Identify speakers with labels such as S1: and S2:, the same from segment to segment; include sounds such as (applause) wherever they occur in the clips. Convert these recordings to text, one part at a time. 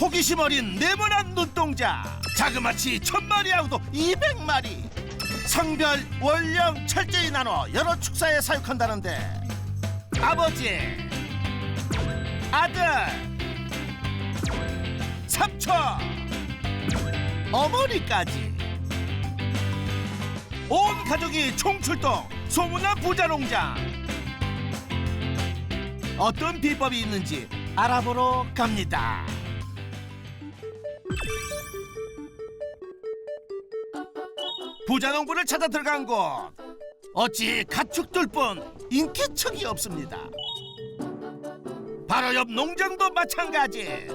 S1: 호기심 어린 네모난 눈동자. 자그마치 천마리하고도 200마리. 성별 원령 철저히 나눠 여러 축사에 사육한다는데. 아버지. 아들. 삼촌. 어머니까지. 온 가족이 총출동 소문난 부자 농장. 어떤 비법이 있는지 알아보러 갑니다. 부자농부를 찾아 들어간 곳 어찌 가축들 뿐 인기척이 없습니다. 바로 옆 농장도 마찬가지.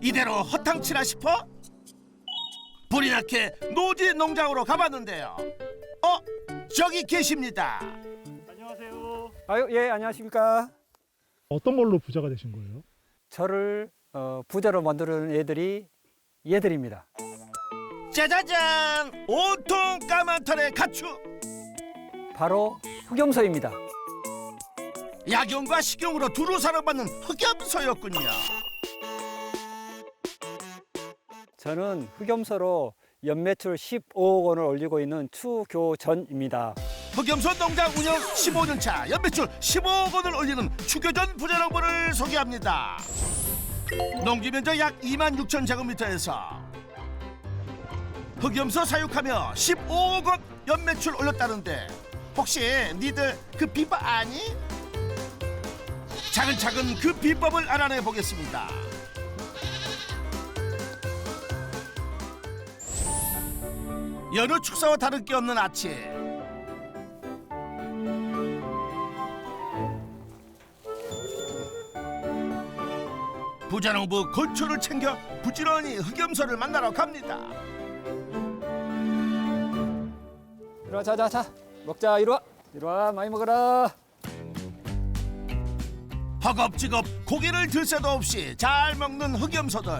S1: 이대로 허탕치나 싶어? 불이 나게 노지 농장으로 가봤는데요. 어? 저기 계십니다.
S2: 안녕하세요.
S3: 아유, 예, 안녕하십니까.
S2: 어떤 걸로 부자가 되신 거예요?
S3: 저를 어, 부자로 만드는 애들이 얘들입니다.
S1: 짜자잔! 온통 까만 털의 가축!
S3: 바로 흑염소입니다.
S1: 약용과 식용으로 두루 사랑받는 흑염소였군요.
S3: 저는 흑염소로 연매출 15억 원을 올리고 있는 추교전입니다.
S1: 흑염소 농장 운영 15년 차 연매출 15억 원을 올리는 추교전 부자농부를 소개합니다. 농지 면적 약 2만 6천 제곱미터에서 흑염소 사육하며 15억 원 연매출 올렸다는데 혹시 니들 그 비법 아니? 차근차근 그 비법을 알아내 보겠습니다. 여느 축사와 다를 게 없는 아침. 부자농부 골초를 챙겨 부지런히 흑염소를 만나러 갑니다.
S3: 이리 와, 자, 자, 자. 먹자, 이리 와. 이리 와, 많이 먹어라.
S1: 허겁지겁 고기를 들 새도 없이 잘 먹는 흑염소들.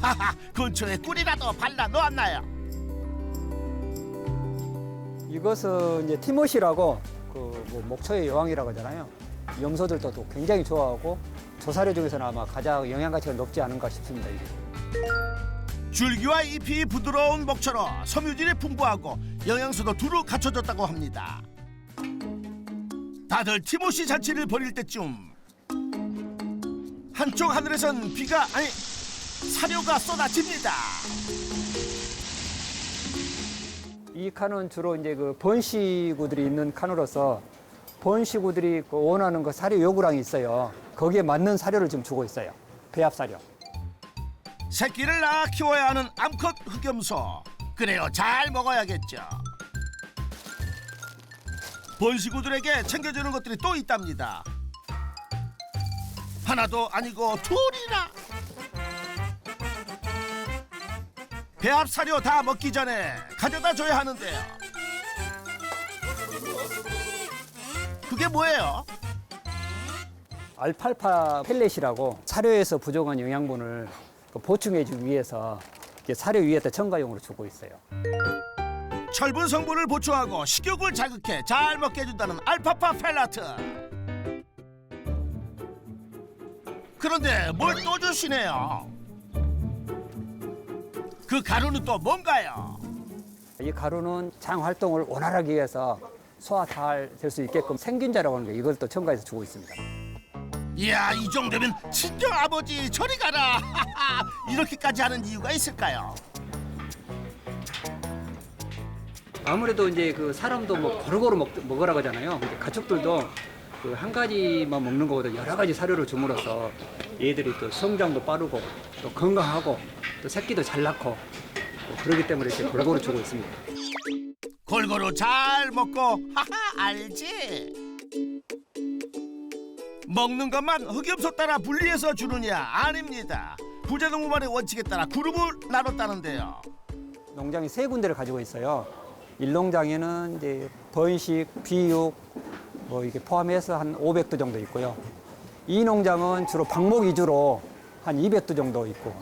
S1: 하하, 근처에 꿀이라도 발라 놓았나요?
S3: 이것은 이제 티모시라고 그뭐 목초의 여왕이라고 하잖아요. 염소들도 또 굉장히 좋아하고 조사료 중에서는 아마 가장 영양 가치가 높지 않은가 싶습니다. 이게.
S1: 줄기와 잎이 부드러운 목처럼 섬유질이 풍부하고 영양소도 두루 갖춰졌다고 합니다. 다들 티모시 잔치를 벌일 때쯤 한쪽 하늘에선 비가 아니 사료가 쏟아집니다.
S3: 이 칸은 주로 이제 그 번시구들이 있는 칸으로서 번시구들이 그 원하는 그 사료 요구량이 있어요. 거기에 맞는 사료를 지금 주고 있어요. 배합 사료.
S1: 새끼를 낳아 키워야 하는 암컷 흑염소. 그래요, 잘 먹어야겠죠. 번시구들에게 챙겨주는 것들이 또 있답니다. 하나도 아니고 둘이나. 배합 사료 다 먹기 전에 가져다 줘야 하는데요. 그게 뭐예요?
S3: 알팔파 펠렛이라고 사료에서 부족한 영양분을 그 보충해주기 위해서 사료 위에다 첨가용으로 주고 있어요.
S1: 철분 성분을 보충하고 식욕을 자극해 잘 먹게 해준다는 알파파 펠라트. 그런데 뭘 또 주시네요. 그 가루는 또 뭔가요?
S3: 이 가루는 장 활동을 원활하게 위해서 소화 잘 될 수 있게끔 생균자라고 하는 게 이걸 또 첨가해서 주고 있습니다.
S1: 이야 이 정도면 친정 아버지 저리 가라. (laughs) 이렇게까지 하는 이유가 있을까요?
S3: 아무래도 이제 그 사람도 뭐 고루고루 먹, 먹으라고 하잖아요. 근데 가축들도 그 한 가지만 먹는 것보다 여러 가지 사료를 줌으로써 얘들이 또 성장도 빠르고 또 건강하고 또 새끼도 잘 낳고 또 그러기 때문에 이렇게 골고루 주고 있습니다.
S1: 골고루 잘 먹고 (laughs) 하하 알지? 먹는 것만 흑염소 따라 분리해서 주느냐 아닙니다. 부자농부만의 원칙에 따라 그룹을 나눴다는데요.
S3: 농장이 세 군데를 가지고 있어요. 일농장에는 이제 번식, 비육 뭐 이게 포함해서 한 500도 정도 있고요. 이 농장은 주로 방목 위주로 한 200도 정도 있고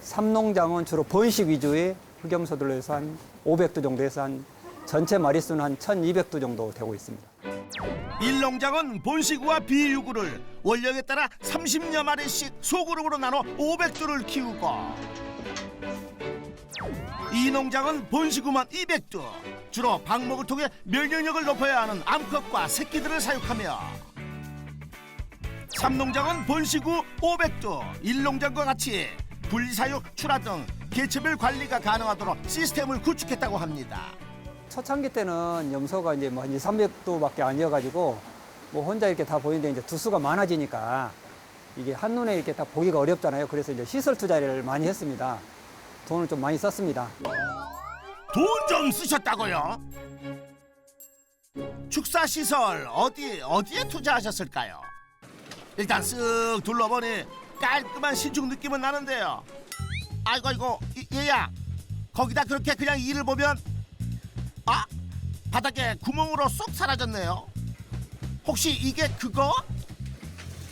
S3: 삼농장은 주로 번식 위주의 흑염소들로 해서 한 500도 정도 해서 한 전체 마리수는 한 1200도 정도 되고 있습니다.
S1: 일농장은 본시구와 비유구를 원령에 따라 30여 마리씩 소그룹으로 나눠 500두를 키우고 이 농장은 본시구만 200두 주로 방목을 통해 면역력을 높여야 하는 암컷과 새끼들을 사육하며 삼농장은 본시구 500두 일농장과 같이 분리사육 출하 등 개체별 관리가 가능하도록 시스템을 구축했다고 합니다.
S3: 초창기 때는 염소가 이제 뭐한 2, 300도밖에 아니어가지고 뭐 혼자 이렇게 다 보이는데 이제 두수가 많아지니까 이게 한눈에 이렇게 다 보기가 어렵잖아요. 그래서 이제 시설 투자를 많이 했습니다. 돈을 좀 많이 썼습니다.
S1: 돈 좀 쓰셨다고요? 축사 시설 어디 어디에 투자하셨을까요? 일단 쓱 둘러보니 깔끔한 신축 느낌은 나는데요. 아이고 아이고 이- 얘야 거기다 그렇게 그냥 일을 보면 아 바닥에 구멍으로 쏙 사라졌네요. 혹시 이게 그거?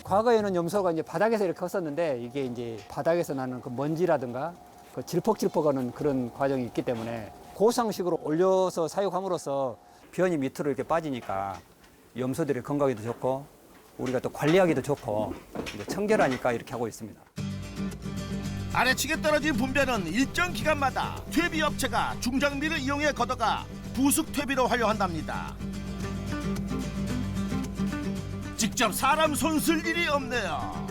S3: 과거에는 염소가 이제 바닥에서 이렇게 컸었는데 이게 이제 바닥에서 나는 그 먼지라든가 그 질퍽질퍽하는 그런 과정이 있기 때문에 고상식으로 올려서 사육함으로써 변이 밑으로 이렇게 빠지니까 염소들의 건강에도 좋고 우리가 또 관리하기도 좋고 이제 청결하니까 이렇게 하고 있습니다.
S1: 아래측에 떨어진 분배는 일정 기간마다 퇴비 업체가 중장비를 이용해 걷어가 부숙 퇴비로 활용한답니다. 직접 사람 손 쓸 일이 없네요.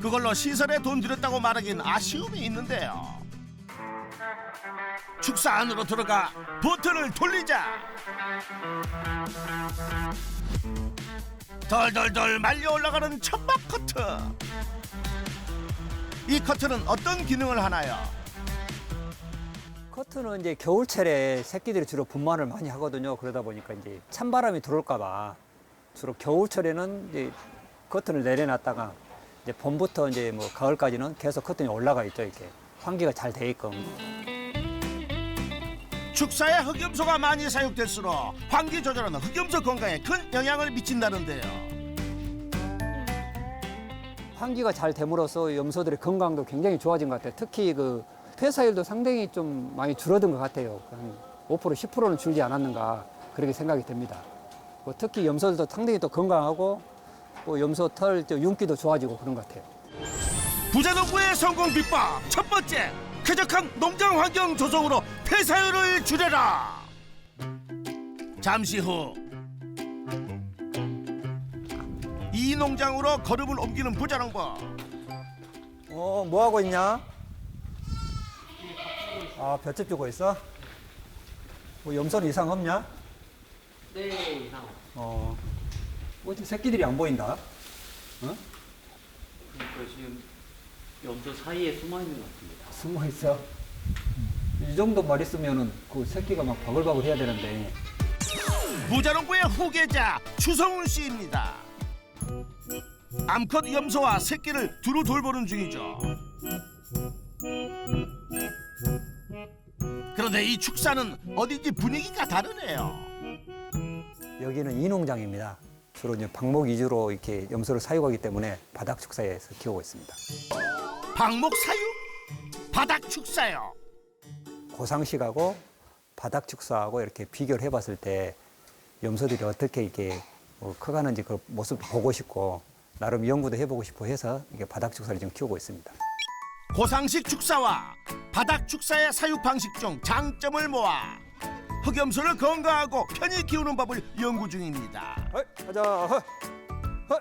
S1: 그걸로 시설에 돈 들였다고 말하긴 아쉬움이 있는데요. 축사 안으로 들어가 버튼을 돌리자. 덜덜덜 말려 올라가는 천막 커트. 이 커트는 어떤 기능을 하나요?
S3: 커트는 이제 겨울철에 새끼들이 주로 분만을 많이 하거든요. 그러다 보니까 이제 찬바람이 들어올까봐 주로 겨울철에는 이제 커튼을 내려놨다가 이제 봄부터 이제 뭐 가을까지는 계속 커튼이 올라가 있죠. 이렇게 환기가 잘돼 있고.
S1: 축사에 흑염소가 많이 사육될수록 환기 조절은 흑염소 건강에 큰 영향을 미친다는데요.
S3: 환기가 잘 됨으로써 염소들의 건강도 굉장히 좋아진 것 같아요. 특히 그 폐사율도 상당히 좀 많이 줄어든 것 같아요. 한 5% 10%는 줄지 않았는가 그렇게 생각이 됩니다. 뭐 특히 염소들도 상당히 또 건강하고 또 염소 털또 윤기도 좋아지고 그런 것 같아요.
S1: 부자 농부의 성공 비법 첫 번째 쾌적한 농장 환경 조성으로 폐사율을 줄여라. 잠시 후. 이 농장으로 걸음을 옮기는 부자농부.
S3: 어, 뭐 하고 있냐? 아, 볏짚 주고 있어? 뭐 염소는 이상 없냐?
S4: 네, 이상.
S3: 어, 뭐 지금 새끼들이 안 보인다. 어?
S4: 그러니까 지금 염소 사이에 숨어 있는 것 같습니다.
S3: 숨어 있어. 이 정도 말 있으면은 그 새끼가 막 바글바글 해야 되는데.
S1: 부자농부의 후계자 추성훈 씨입니다. 암컷 염소와 새끼를 두루 돌보는 중이죠. 그런데 이 축사는 어딘지 분위기가 다르네요.
S3: 여기는 이농장입니다. 주로 이제 방목 위주로 이렇게 염소를 사육하기 때문에 바닥 축사에서 키우고 있습니다.
S1: 방목 사육, 바닥 축사요.
S3: 고상식하고 바닥 축사하고 이렇게 비교를 해봤을 때 염소들이 어떻게 이렇게 뭐 커가는지 그 모습 보고 싶고 나름 연구도 해보고 싶어 해서 이게 바닥 축사를 지금 키우고 있습니다.
S1: 고상식 축사와 바닥 축사의 사육 방식 중 장점을 모아 흑염소를 건강하고 편히 키우는 법을 연구 중입니다.
S3: 헐, 가자. 헐. 헐.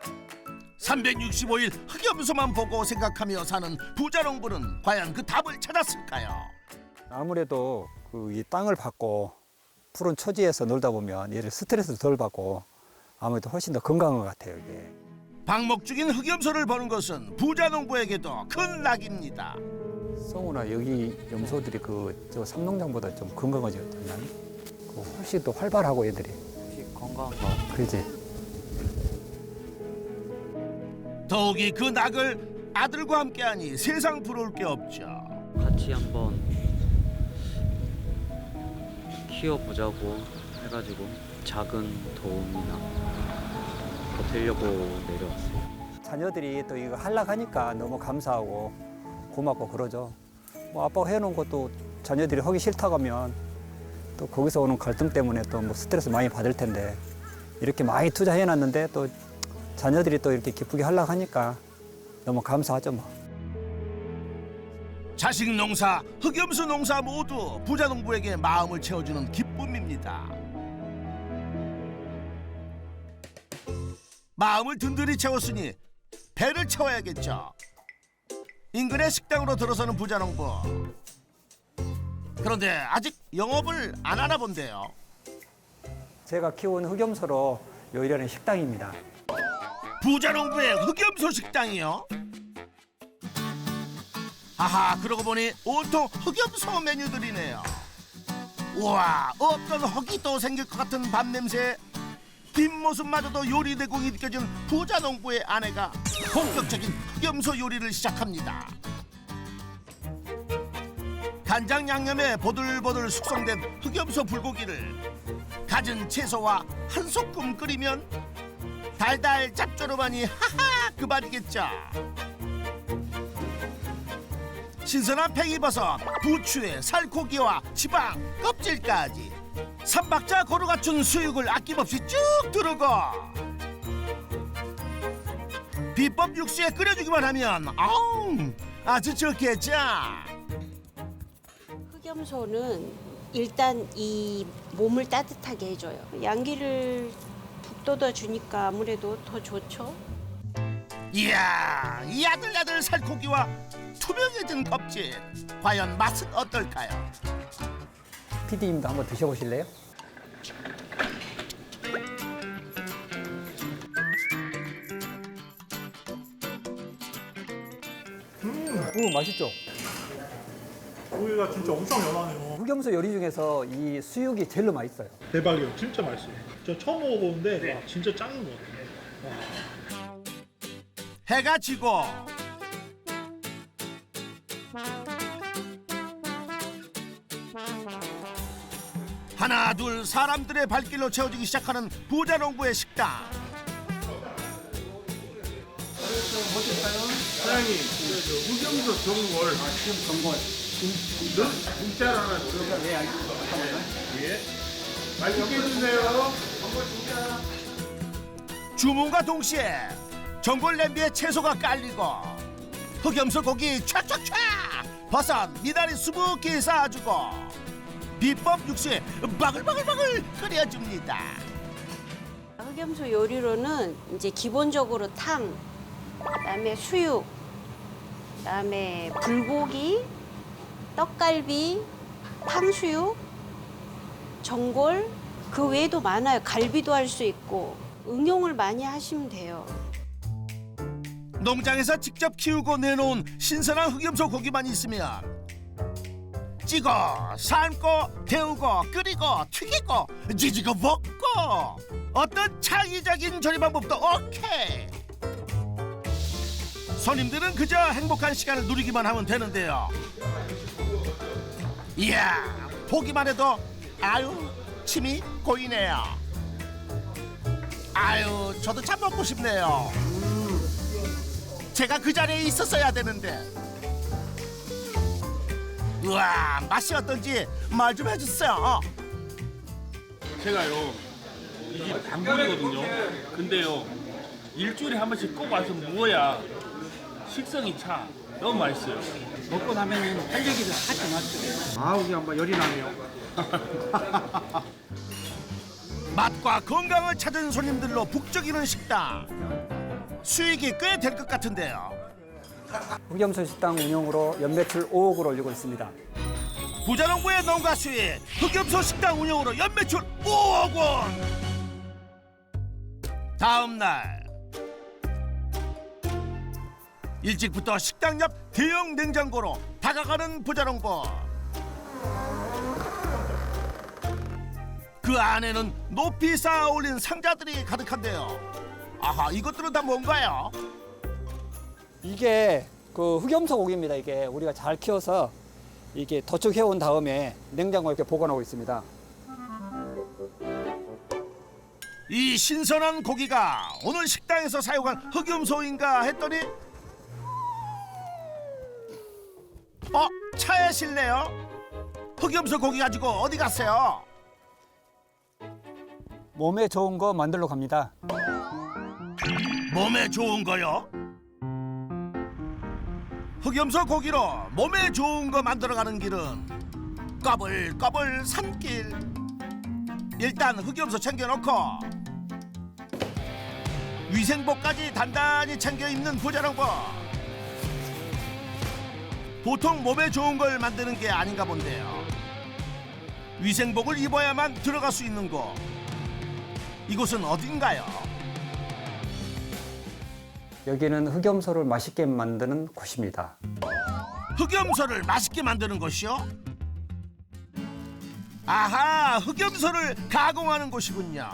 S1: 365일 흑염소만 보고 생각하며 사는 부자농부는 과연 그 답을 찾았을까요?
S3: 아무래도 그 이 땅을 받고 푸른 초지에서 놀다 보면 얘를 스트레스를 덜 받고 아무래도 훨씬 더 건강한 것 같아요 이게.
S1: 방목 중인 흑염소를 보는 것은 부자 농부에게도 큰 낙입니다.
S3: 성훈아 여기 염소들이 그 저 삼농장보다 좀 건강해졌잖아. 그 훨씬 더 활발하고 얘들이.
S4: 혹시 건강한가?
S3: 그지?
S1: 더욱이 그 낙을 아들과 함께하니 세상 부러울 게 없죠.
S4: 같이 한번 키워보자고 해가지고 작은 도움이나 보태려고 내려왔어요.
S3: 자녀들이 또 이거 하락하니까 너무 감사하고 고맙고 그러죠. 뭐 아빠가 해놓은 것도 자녀들이 하기 싫다고 하면 또 거기서 오는 갈등 때문에 또 뭐 스트레스 많이 받을 텐데 이렇게 많이 투자해 놨는데 또 자녀들이 또 이렇게 기쁘게 하려고 하니까 너무 감사하죠 뭐.
S1: 자식 농사, 흑염소 농사 모두 부자 농부에게 마음을 채워주는 기쁨입니다. 마음을 든든히 채웠으니 배를 채워야겠죠. 인근의 식당으로 들어서는 부자 농부. 그런데 아직 영업을 안 하나 본데요.
S3: 제가 키운 흑염소로 요리하는 식당입니다.
S1: 부자 농부의 흑염소 식당이요. 아하 그러고 보니 온통 흑염소 메뉴들이네요. 우와 없던 헉이 또 생길 것 같은 밥 냄새. 뒷모습마저도 요리 내공이 느껴지는 부자 농부의 아내가 본격적인 흑염소 요리를 시작합니다. 간장 양념에 보들보들 숙성된 흑염소 불고기를 갖은 채소와 한 소끔 끓이면 달달 짭조름하니 하하 그만이겠죠. 신선한 팽이버섯, 부추에 살코기와 지방, 껍질까지 삼박자 고루 갖춘 수육을 아낌없이 쭉 두르고 비법 육수에 끓여주기만 하면 아우 아주 좋겠죠.
S5: 흑염소는 일단 이 몸을 따뜻하게 해줘요. 양기를 북돋아 주니까 아무래도 더 좋죠.
S1: 이야 이 아들아들 살코기와 투명해진 껍질 과연 맛은 어떨까요?
S3: PD님도 한번 드셔보실래요? 오 맛있죠?
S2: 고기가 진짜 엄청 연하네요.
S3: 흑염소 요리 중에서 이 수육이 제일로 맛있어요.
S2: 대박이에요. 진짜 맛있어요. 저 처음 먹어보는데 와, 진짜 짱인 것 같아요.
S1: 해가 지고 하나 둘 사람들의 발길로 채워지기 시작하는 부자 농부의 식당
S6: 사장님, 그 우경도 전골. 아, 지금 전골. 진짜로 하나 주세요. 예, 알겠습니다. 예. 맛있게 해주세요.
S1: 주문과 동시에 전골 냄비에 채소가 깔리고 흑염소 고기 촥촥촥 버섯 미나리 수북히 쌓아주고 비법 육수에 바글바글바글 끓여줍니다
S5: 흑염소 요리로는 이제 기본적으로 탕, 그다음에 수육, 그다음에 불고기, 떡갈비, 탕수육, 전골 그 외에도 많아요. 갈비도 할 수 있고 응용을 많이 하시면 돼요.
S1: 농장에서 직접 키우고 내놓은 신선한 흑염소 고기만 있으면 찌고 삶고 데우고 끓이고 튀기고 지지고 볶고. 어떤 창의적인 조리 방법도 오케이. 손님들은 그저 행복한 시간을 누리기만 하면 되는데요. 이야 보기만 해도 아유 침이 고이네요. 아유 저도 참 먹고 싶네요. 제가 그 자리에 있었어야 되는데. 우와 맛이 어떤지 말 좀 해주세요.
S6: 제가요, 이집 단골이거든요. 근데요, 일주일에 한 번씩 꼭 와서 먹어야 식성이 차. 너무 맛있어요.
S7: 먹고 나면은 활력이 살짝 맞죠. 아우 그냥 뭐 열이 나네요. (laughs)
S1: 맛과 건강을 찾은 손님들로 북적이는 식당. 수익이 꽤 될 것 같은데요.
S3: 흑염소 식당 운영으로 연매출 5억을 올리고 있습니다.
S1: 부자농부의 농가 수익 흑염소 식당 운영으로 연매출 5억 원. 다음 날 일찍부터 식당 옆 대형 냉장고로 다가가는 부자농부. 그 안에는 높이 쌓아 올린 상자들이 가득한데요. 아하 이것들은 다 뭔가요?
S3: 이게 그 흑염소 고기입니다. 이게 우리가 잘 키워서 이게 도축해 온 다음에 냉장고에 이렇게 보관하고 있습니다.
S1: 이 신선한 고기가 오늘 식당에서 사용한 흑염소인가 했더니 어 차에 실네요 흑염소 고기 가지고 어디 갔어요
S3: 몸에 좋은 거 만들러 갑니다.
S1: 몸에 좋은 거요? 흑염소 고기로 몸에 좋은 거 만들어가는 길은 꺼불꺼불 산길. 일단 흑염소 챙겨놓고 위생복까지 단단히 챙겨 입는 부자랑보 보통 몸에 좋은 걸 만드는 게 아닌가 본데요. 위생복을 입어야만 들어갈 수 있는 곳. 이곳은 어딘가요?
S3: 여기는 흑염소를 맛있게 만드는 곳입니다.
S1: 흑염소를 맛있게 만드는 곳이요? 아하, 흑염소를 가공하는 곳이군요.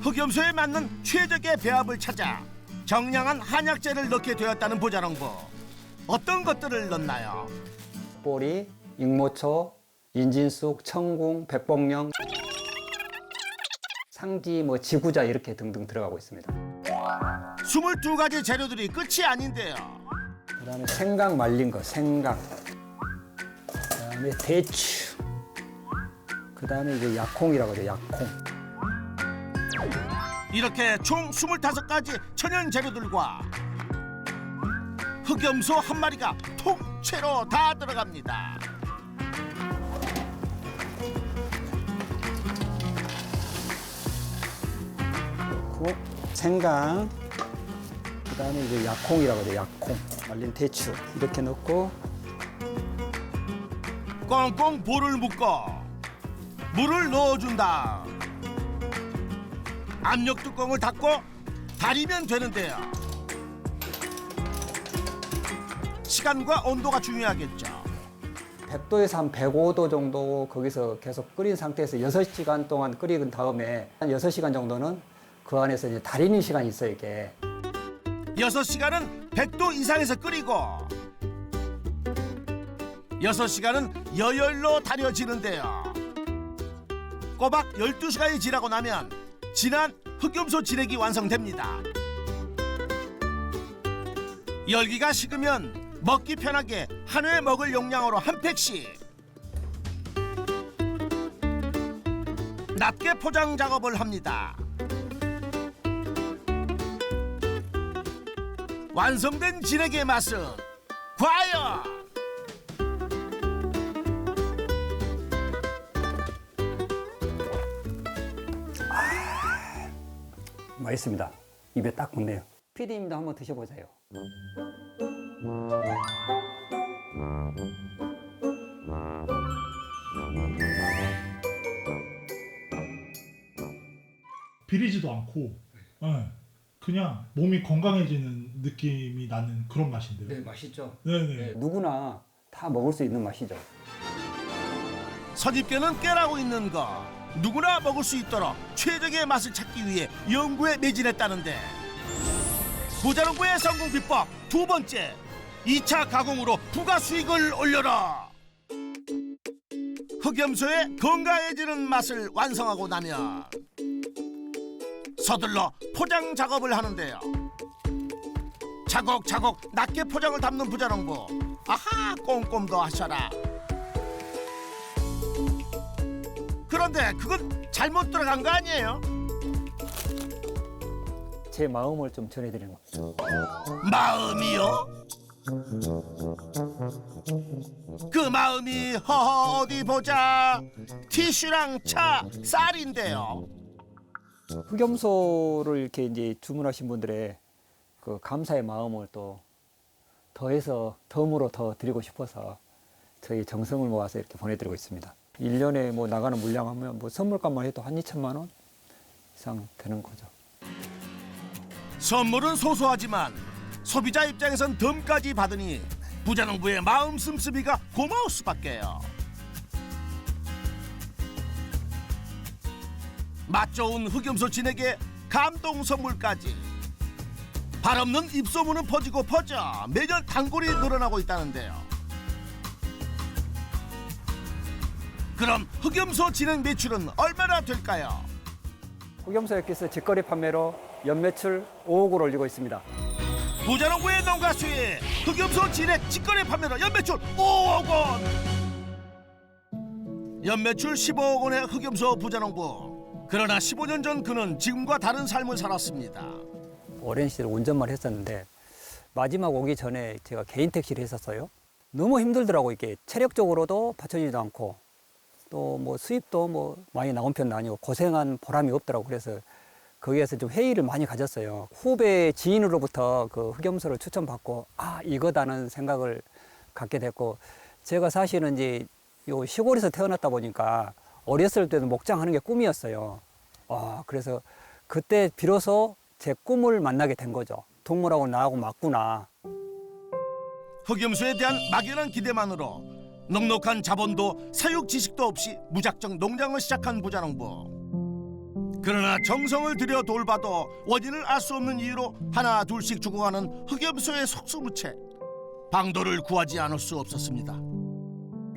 S1: 흑염소에 맞는 최적의 배합을 찾아 정량한 한약재를 넣게 되었다는 보자랑부. 어떤 것들을 넣나요?
S3: 보리, 익모초, 인진쑥, 청궁, 백봉령, 상지, 뭐 지구자 이렇게 등등 들어가고 있습니다.
S1: 22가지 재료들이 끝이 아닌데요.
S3: 그다음에 생강 말린 거, 생강. 그다음에 대추. 그다음에 이제 약콩이라고 하죠, 약콩.
S1: 이렇게 총 25가지 천연 재료들과 흑염소 한 마리가 통째로 다 들어갑니다.
S3: 그 생강. 그다음에 이제 약콩이라고 하죠, 약콩. 말린 대추. 이렇게 넣고
S1: 꽁꽁 볼을 묶어 물을 넣어준다. 압력 뚜껑을 닫고 달이면 되는데요. 시간과 온도가 중요하겠죠.
S3: 100도에서 한 105도 정도 거기서 계속 끓인 상태에서 6시간 동안 끓인 다음에 한 6시간 정도는 그 안에서 이제 달이는 시간이 있어요, 이게.
S1: 여섯 시간은 100도 이상에서 끓이고 여섯 시간은 여열로 달여지는데요. 꼬박 12시간이 지나고 나면 진한 흑염소 진액이 완성됩니다. 열기가 식으면 먹기 편하게 한 회 먹을 용량으로 한 팩씩 납게 포장 작업을 합니다. 완성된 진액의 맛은 과연
S3: 맛있습니다. 입에 딱 붙네요. 피디님도 한번 드셔보세요.
S2: 비리지도 않고 예, 그냥 몸이 건강해지는 느낌이 나는 그런 맛인데요.
S3: 맛있죠.
S2: 네네.
S3: 누구나 다 먹을 수 있는 맛이죠.
S1: 선입견은 깨라고 있는 거 누구나 먹을 수 있도록 최적의 맛을 찾기 위해 연구에 매진했다는데 부자농부의 성공 비법 두 번째 2차 가공으로 부가 수익을 올려라 흑염소의 건강해지는 맛을 완성하고 나면 서둘러 포장 작업을 하는데요 차곡차곡 낮게 포장을 담는 부자농부 아하 꼼꼼도 하셔라 그런데 그건 잘못 들어간 거 아니에요?
S3: 제 마음을 좀 전해드리는 겁니다.
S1: 마음이요? 그 마음이 허허 어디 보자 티슈랑 차 쌀인데요
S3: 흑염소를 이렇게 이제 주문하신 분들의 그 감사의 마음을 또 더해서 덤으로 더 드리고 싶어서 저희 정성을 모아서 이렇게 보내드리고 있습니다. 1년에 뭐 나가는 물량 하면 뭐 선물값만 해도 한 2천만 원 이상 되는 거죠.
S1: 선물은 소소하지만 소비자 입장에선 덤까지 받으니 부자농부의 마음 씀씀이가 고마울 수밖에요 맛 좋은 흑염소 진에게 감동 선물까지 발 없는 입소문은 퍼지고 퍼져 매년 단골이 늘어나고 있다는데요 그럼 흑염소 진액 매출은 얼마나 될까요?
S3: 흑염소역께서 직거래 판매로 연매출 5억을 올리고 있습니다.
S1: 부자농부의 농가 수의 흑염소 진액 직거래 판매로 연매출 5억 원. 연매출 15억 원의 흑염소 부자농부. 그러나 15년 전 그는 지금과 다른 삶을 살았습니다.
S3: 오랜 시절 운전만 했었는데 마지막 오기 전에 제가 개인 택시를 했었어요. 너무 힘들더라고 이게 체력적으로도 받쳐지지도 않고 또 뭐 수입도 뭐 많이 나온 편도 아니고 고생한 보람이 없더라고 그래서 거기에서 좀 회의를 많이 가졌어요. 후배 지인으로부터 그 흑염소를 추천받고 아 이거다는 생각을 갖게 됐고 제가 사실은 이제 요 시골에서 태어났다 보니까 어렸을 때도 목장하는 게 꿈이었어요. 아 그래서 그때 비로소 제 꿈을 만나게 된 거죠. 동물하고 나하고 맞구나.
S1: 흑염소에 대한 막연한 기대만으로 넉넉한 자본도 사육 지식도 없이 무작정 농장을 시작한 부자농부. 그러나 정성을 들여 돌봐도 원인을 알 수 없는 이유로 하나 둘씩 죽어가는 흑염소의 속수무책. 방도를 구하지 않을 수 없었습니다.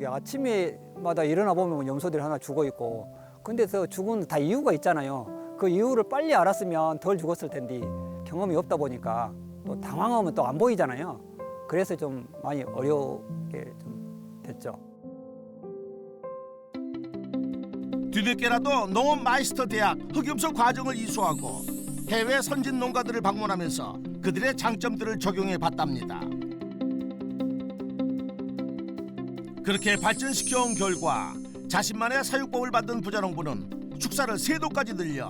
S3: 아침에마다 일어나 보면 염소들이 하나 죽어 있고 근데 저 죽은 다 이유가 있잖아요. 그 이유를 빨리 알았으면 덜 죽었을 텐데 경험이 없다 보니까 또 당황하면 또 안 보이잖아요. 그래서 좀 많이 어렵게 좀 됐죠.
S1: 뒤늦게라도 농업 마이스터 대학 흑염소 과정을 이수하고 해외 선진 농가들을 방문하면서 그들의 장점들을 적용해 봤답니다. 그렇게 발전시켜 온 결과 자신만의 사육법을 만든 부자농부는 축사를 세 도까지 늘려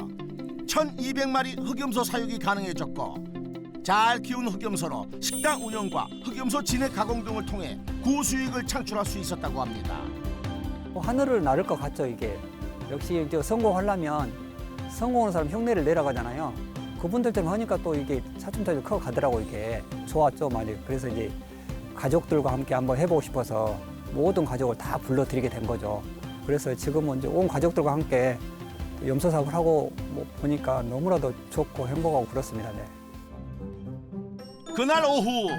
S1: 1200마리 흑염소 사육이 가능해졌고 잘 키운 흑염소로 식당 운영과 흑염소 진액 가공 등을 통해 고수익을 창출할 수 있었다고 합니다.
S3: 뭐 하늘을 나를 것 같죠 이게. 역시 이제 성공하려면 성공하는 사람 흉내를 내려가잖아요. 그분들처럼 하니까 또 이게 차츰차츰 커 가더라고 이게 좋았죠 많이. 그래서 이제 가족들과 함께 한번 해보고 싶어서 모든 가족을 다 불러들이게 된 거죠. 그래서 지금은 이제 온 가족들과 함께 염소 사업을 하고 뭐 보니까 너무나도 좋고 행복하고 그렇습니다. 네.
S1: 그날 오후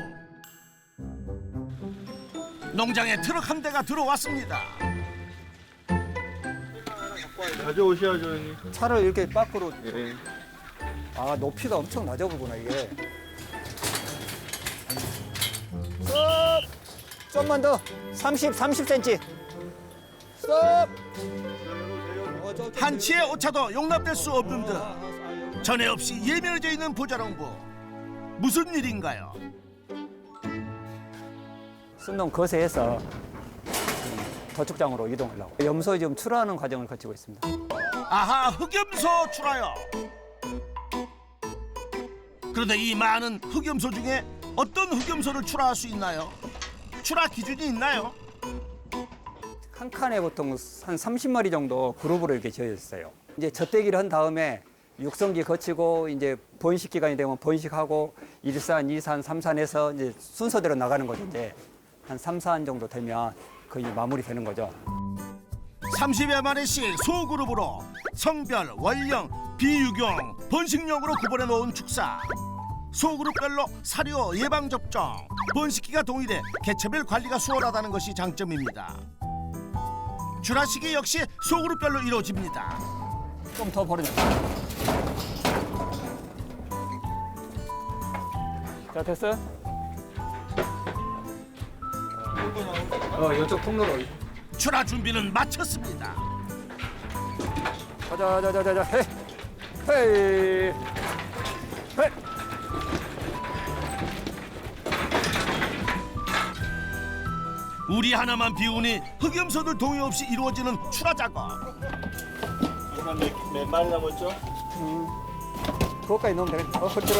S1: 농장에 트럭 한 대가 들어왔습니다.
S6: 가져오셔야죠, 형님.
S3: 차를 이렇게 밖으로
S6: 예.
S3: 아 높이가 엄청 낮아 보구나 이게. 좀만 더. 30, 30cm. 쏙! 어, 저, 저,
S1: 한치의 오차도 용납될 수 없는 듯 전에 없이 예민해져 있는 부자농부 무슨 일인가요?
S3: 순농 거세에서 도축장으로 이동하려고. 염소 지금 출하하는 과정을 거치고 있습니다.
S1: 아하 흑염소 출하요. 그런데 이 많은 흑염소 중에 어떤 흑염소를 출하할 수 있나요? 출하 기준이 있나요?
S3: 한 칸에 보통 한 30마리 정도 그룹으로 이렇게 지어져 있어요. 이제 젖대기를 한 다음에 육성기 거치고 이제 번식 기간이 되면 번식하고 일산, 이산, 삼산에서 이제 순서대로 나가는 거죠. 이제 한 3, 4한 정도 되면 거의 마무리 되는 거죠.
S1: 30여 마리씩 소그룹으로 성별, 원령, 비유경, 번식력으로 구분해 놓은 축사. 소그룹별로 사료 예방 접종, 번식기가 동일해 개체별 관리가 수월하다는 것이 장점입니다. 출하식이 역시 소그룹별로 이루어집니다.
S3: 좀 더 버리자. 자, 됐어? 어, 이쪽 통로로.
S1: 출하 준비는 마쳤습니다.
S3: 가자, 가자. 헤이, 헤이, 헤이.
S1: 우리 하나만 비우니 흑염소들 동의 없이 이루어지는 출하 작업.
S6: 몇 마리 남았죠?
S3: 그것까지 넣으면 되겠다. 어, 그렇죠.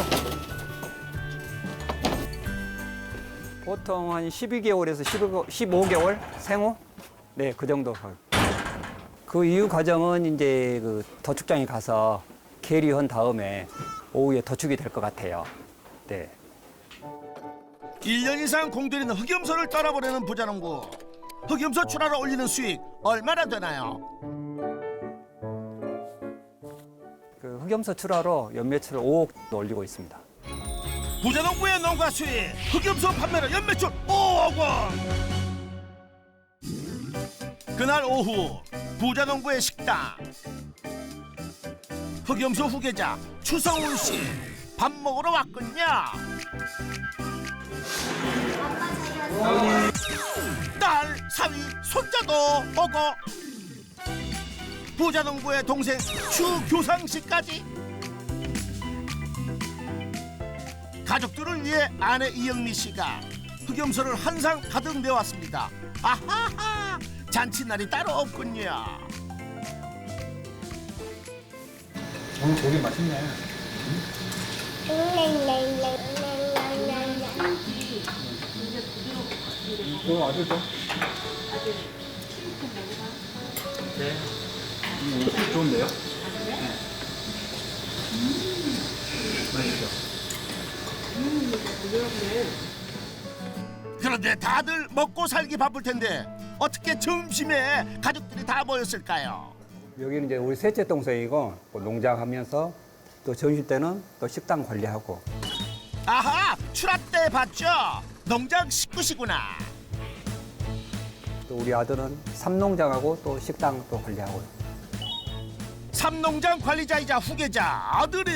S3: 보통 한 12개월에서 15, 15 개월 생후? 네, 그 정도. 그 이후 과정은 이제 그 도축장에 가서 계류한 다음에 오후에 도축이 될 것 같아요. 네.
S1: 1년 이상 공들이는 흑염소를 떠나보내는 부자농부. 흑염소 출하로 올리는 수익 얼마나 되나요?
S3: 그 흑염소 출하로 연매출을 5억 올리고 있습니다.
S1: 부자농부의 농가 수익 흑염소 판매로 연매출 5억 원. 그날 오후 부자농부의 식당. 흑염소 후계자 추성훈 씨 밥 먹으러 왔군요. 딸, 사위, 손자도 오고 부자농부의 동생 추교상 씨까지 가족들을 위해 아내 이영미 씨가 흑염소를 한상 가득 내왔습니다. 아하하 잔치날이 따로 없군요.
S7: 오늘 고기 맛있네. 너 아들도?
S4: 네.
S7: 음, 좋은데요?
S1: 그런데 다들 먹고 살기 바쁠 텐데 어떻게 점심에 가족들이 다 모였을까요?
S3: 여기는 이제 우리 셋째 동생이고 뭐 농장하면서 또 점심 때는 또 식당 관리하고
S1: 아하 출하 때 봤죠? 농장 식구시구나.
S3: 또 우리 아들은 삼농장하고 또 식당 또 관리하고요.
S1: 삼농장 관리자이자 후계자 아들은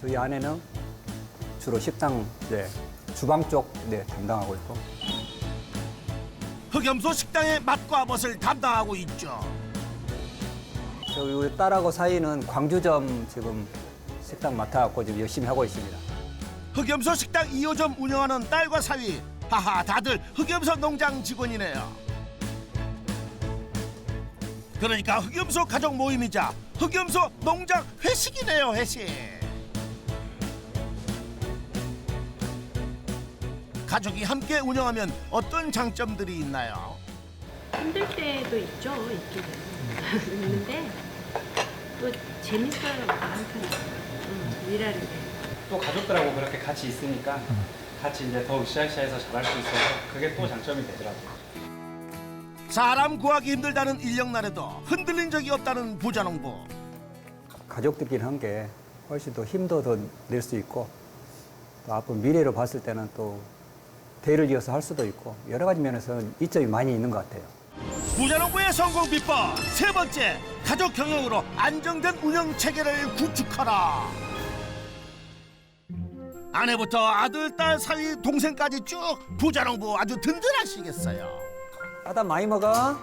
S3: 저희 아내는 주로 식당 이제 주방 쪽 네, 담당하고 있고
S1: 흑염소 식당의 맛과 멋을 담당하고 있죠.
S3: 저희 우리 딸하고 사이는 광주점 지금 식당 맡아갖고 지금 열심히 하고 있습니다.
S1: 흑염소 식당 2호점 운영하는 딸과 사위 하하 다들 흑염소 농장 직원이네요. 그러니까 흑염소 가족 모임이자 흑염소 농장 회식이네요 회식. 가족이 함께 운영하면 어떤 장점들이 있나요?
S8: 힘들 때도 있죠, 있긴 (laughs) 있는데 또 재밌어요, 남편이 응, 일하는 게.
S9: 또 가족들하고 그렇게 같이 있으니까 같이 이제 더욱 시아시아에서 잘할 수 있어서 그게 또 장점이 되더라고요.
S1: 사람 구하기 힘들다는 인력날에도 흔들린 적이 없다는 부자농부.
S3: 가족들끼리 한 게 훨씬 더 힘도 더 낼 수 있고 또 앞으로 미래로 봤을 때는 또 대를 이어서 할 수도 있고 여러 가지 면에서는 이점이 많이 있는 것 같아요.
S1: 부자농부의 성공 비법 세 번째 가족 경영으로 안정된 운영 체계를 구축하라. 아내부터 아들, 딸, 사위, 동생까지 쭉 부자농부 아주 든든하시겠어요.
S3: 따다 많이 먹어.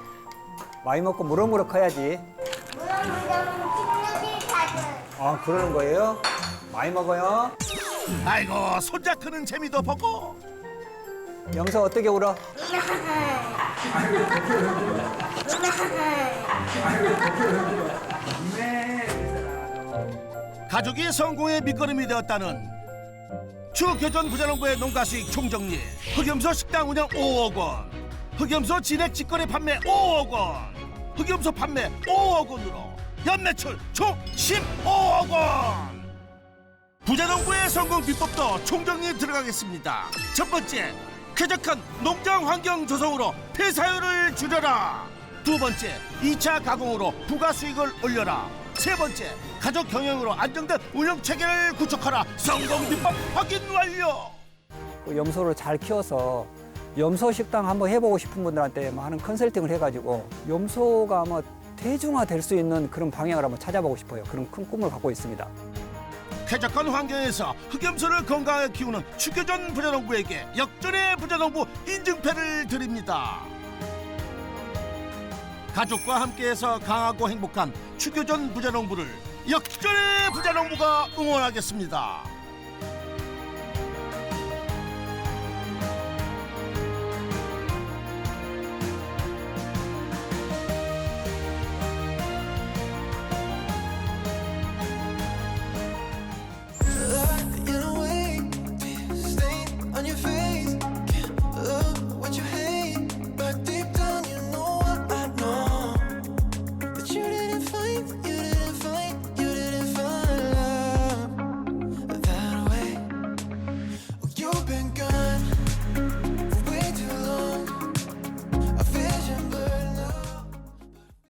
S3: 많이 먹고 무럭무럭 커야지. 아 그러는 거예요? 많이 먹어요.
S1: 아이고 손자 크는 재미도 보고
S3: 영서 어떻게 울어?
S1: 가족이 성공의 밑거름이 되었다는 추교전 부자농부의 농가 수익 총정리. 흑염소 식당 운영 5억 원. 흑염소 진액 직거래 판매 5억 원. 흑염소 판매 5억 원으로 연매출 총 15억 원. 부자농부의 성공 비법도 총정리 들어가겠습니다. 첫 번째 쾌적한 농장 환경 조성으로 폐사율을 줄여라. 두 번째 2차 가공으로 부가 수익을 올려라 세 번째 가족 경영으로 안정된 운영 체계를 구축하라 성공 비법 확인 완료
S3: 그 염소를 잘 키워서 염소 식당 한번 해보고 싶은 분들한테 많은 컨설팅을 해가지고 염소가 아마 대중화 될 수 있는 그런 방향을 한번 찾아보고 싶어요. 그런 큰 꿈을 갖고 있습니다.
S1: 쾌적한 환경에서 흑염소를 건강하게 키우는 추교전 부자농부에게 역전의 부자농부 인증패를 드립니다. 가족과 함께해서 강하고 행복한 추교전 부자농부를 역전의 부자농부가 응원하겠습니다.